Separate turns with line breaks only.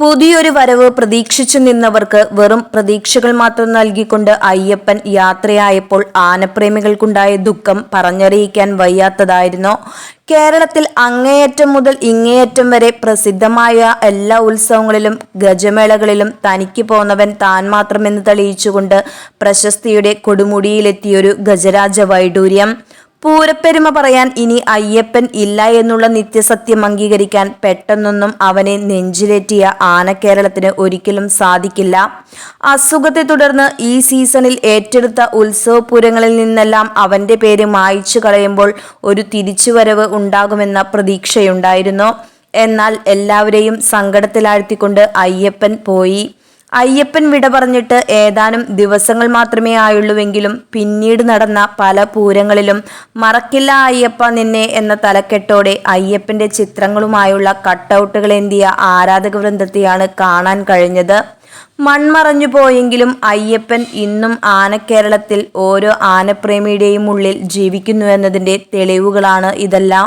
പുതിയൊരു വരവ് പ്രതീക്ഷിച്ചു നിന്നവർക്ക് വെറും പ്രതീക്ഷകൾ മാത്രം നൽകിക്കൊണ്ട് അയ്യപ്പൻ യാത്രയായപ്പോൾ ആനപ്രേമികൾക്കുണ്ടായ ദുഃഖം പറഞ്ഞറിയിക്കാൻ വയ്യാത്തതായിരുന്നു. കേരളത്തിൽ അങ്ങേയറ്റം മുതൽ ഇങ്ങേയറ്റം വരെ പ്രസിദ്ധമായ എല്ലാ ഉത്സവങ്ങളിലും ഗജമേളകളിലും തനിക്ക് പോന്നവൻ താൻ മാത്രമെന്ന് തെളിയിച്ചുകൊണ്ട് പ്രശസ്തിയുടെ കൊടുമുടിയിലെത്തിയൊരു ഗജരാജ വൈഡൂര്യം. പൂരപ്പെരുമ പറയാൻ ഇനി അയ്യപ്പൻ ഇല്ല എന്നുള്ള നിത്യസത്യം അംഗീകരിക്കാൻ പെട്ടെന്നൊന്നും അവനെ നെഞ്ചിലേറ്റിയ ആനക്കേരളത്തിന് ഒരിക്കലും സാധിക്കില്ല. അസുഖത്തെ തുടർന്ന് ഈ സീസണിൽ ഏറ്റെടുത്ത ഉത്സവപൂരങ്ങളിൽ നിന്നെല്ലാം അവന്റെ പേര് മായ്ച്ചു കളയുമ്പോൾ ഒരു തിരിച്ചുവരവ് ഉണ്ടാകുമെന്ന പ്രതീക്ഷയുണ്ടായിരുന്നു. എന്നാൽ എല്ലാവരെയും സങ്കടത്തിലാഴ്ത്തിക്കൊണ്ട് അയ്യപ്പൻ പോയി. അയ്യപ്പൻ വിട പറഞ്ഞിട്ട് ഏതാനും ദിവസങ്ങൾ മാത്രമേ ആയുള്ളൂവെങ്കിലും പിന്നീട് നടന്ന പല പൂരങ്ങളിലും മറക്കില്ല അയ്യപ്പ നിന്നെ എന്ന തലക്കെട്ടോടെ അയ്യപ്പന്റെ ചിത്രങ്ങളുമായുള്ള കട്ടൗട്ടുകൾ എന്തിയ ആരാധക വൃന്ദത്തെയാണ് കാണാൻ കഴിഞ്ഞത്. മൺമറഞ്ഞു പോയെങ്കിലും അയ്യപ്പൻ ഇന്നും ആനക്കേരളത്തിൽ ഓരോ ആനപ്രേമിയുടെയും ഉള്ളിൽ ജീവിക്കുന്നു എന്നതിന്റെ തെളിവുകളാണ് ഇതെല്ലാം.